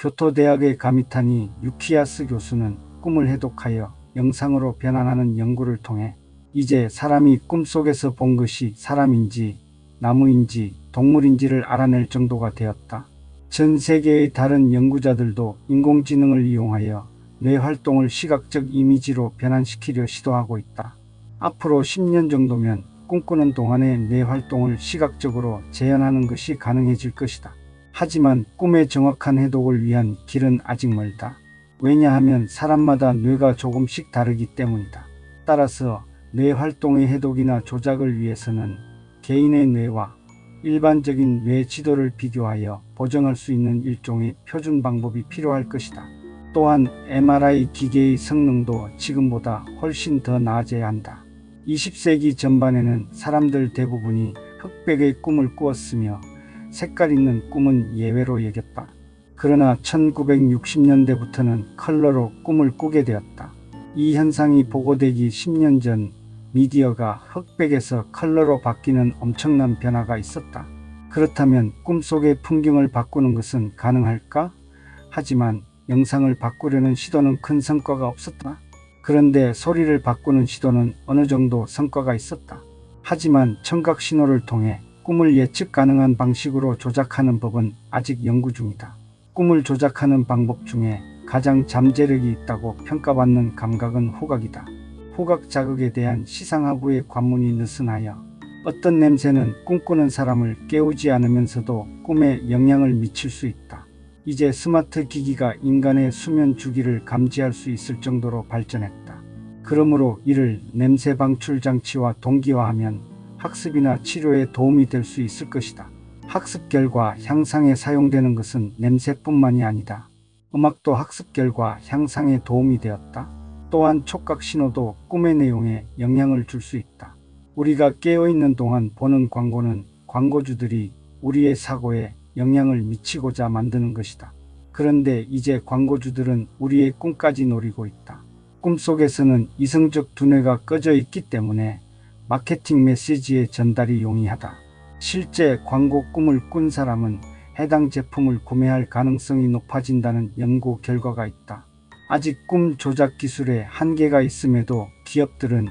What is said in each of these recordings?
교토대학의 가미타니 유키야스 교수는 꿈을 해독하여 영상으로 변환하는 연구를 통해 이제 사람이 꿈속에서 본 것이 사람인지 나무인지 동물인지를 알아낼 정도가 되었다. 전 세계의 다른 연구자들도 인공지능을 이용하여 뇌 활동을 시각적 이미지로 변환시키려 시도하고 있다. 앞으로 10년 정도면 꿈꾸는 동안의 뇌 활동을 시각적으로 재현하는 것이 가능해질 것이다. 하지만 꿈의 정확한 해독을 위한 길은 아직 멀다. 왜냐하면 사람마다 뇌가 조금씩 다르기 때문이다. 따라서 뇌 활동의 해독이나 조작을 위해서는 개인의 뇌와 일반적인 뇌 지도를 비교하여 보정할 수 있는 일종의 표준 방법이 필요할 것이다. 또한 MRI 기계의 성능도 지금보다 훨씬 더 나아져야 한다. 20세기 전반에는 사람들 대부분이 흑백의 꿈을 꾸었으며 색깔 있는 꿈은 예외로 여겼다. 그러나 1960년대부터는 컬러로 꿈을 꾸게 되었다. 이 현상이 보고되기 10년 전 미디어가 흑백에서 컬러로 바뀌는 엄청난 변화가 있었다. 그렇다면 꿈속의 풍경을 바꾸는 것은 가능할까? 하지만 영상을 바꾸려는 시도는 큰 성과가 없었다. 그런데 소리를 바꾸는 시도는 어느 정도 성과가 있었다. 하지만 청각 신호를 통해 꿈을 예측 가능한 방식으로 조작하는 법은 아직 연구 중이다. 꿈을 조작하는 방법 중에 가장 잠재력이 있다고 평가받는 감각은 후각이다. 후각 자극에 대한 시상하부의 관문이 느슨하여 어떤 냄새는 꿈꾸는 사람을 깨우지 않으면서도 꿈에 영향을 미칠 수 있다. 이제 스마트 기기가 인간의 수면 주기를 감지할 수 있을 정도로 발전했다. 그러므로 이를 냄새 방출 장치와 동기화하면 학습이나 치료에 도움이 될 수 있을 것이다. 학습 결과 향상에 사용되는 것은 냄새뿐만이 아니다. 음악도 학습 결과 향상에 도움이 되었다. 또한 촉각 신호도 꿈의 내용에 영향을 줄 수 있다. 우리가 깨어있는 동안 보는 광고는 광고주들이 우리의 사고에 영향을 미치고자 만드는 것이다. 그런데 이제 광고주들은 우리의 꿈까지 노리고 있다. 꿈속에서는 이성적 두뇌가 꺼져 있기 때문에 마케팅 메시지의 전달이 용이하다. 실제 광고 꿈을 꾼 사람은 해당 제품을 구매할 가능성이 높아진다는 연구 결과가 있다. 아직 꿈 조작 기술에 한계가 있음에도 기업들은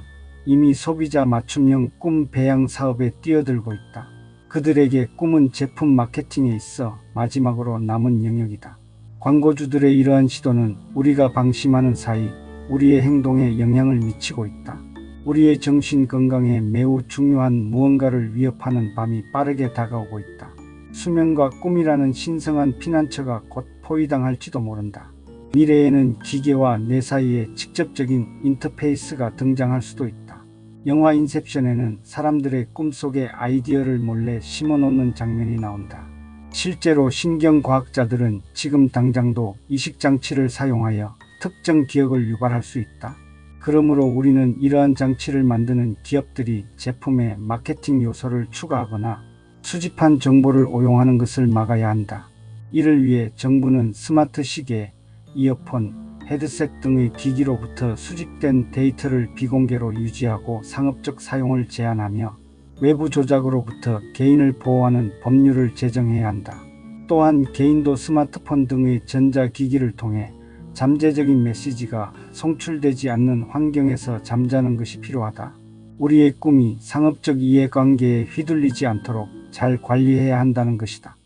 이미 소비자 맞춤형 꿈 배양 사업에 뛰어들고 있다. 그들에게 꿈은 제품 마케팅에 있어 마지막으로 남은 영역이다. 광고주들의 이러한 시도는 우리가 방심하는 사이 우리의 행동에 영향을 미치고 있다. 우리의 정신 건강에 매우 중요한 무언가를 위협하는 밤이 빠르게 다가오고 있다. 수면과 꿈이라는 신성한 피난처가 곧 포위당할지도 모른다. 미래에는 기계와 뇌 사이에 직접적인 인터페이스가 등장할 수도 있다. 영화 인셉션에는 사람들의 꿈속에 아이디어를 몰래 심어놓는 장면이 나온다. 실제로 신경과학자들은 지금 당장도 이식장치를 사용하여 특정 기억을 유발할 수 있다. 그러므로 우리는 이러한 장치를 만드는 기업들이 제품에 마케팅 요소를 추가하거나 수집한 정보를 오용하는 것을 막아야 한다. 이를 위해 정부는 스마트 시계, 이어폰, 헤드셋 등의 기기로부터 수집된 데이터를 비공개로 유지하고 상업적 사용을 제한하며 외부 조작으로부터 개인을 보호하는 법률을 제정해야 한다. 또한 개인도 스마트폰 등의 전자기기를 통해 잠재적인 메시지가 송출되지 않는 환경에서 잠자는 것이 필요하다. 우리의 꿈이 상업적 이해관계에 휘둘리지 않도록 잘 관리해야 한다는 것이다.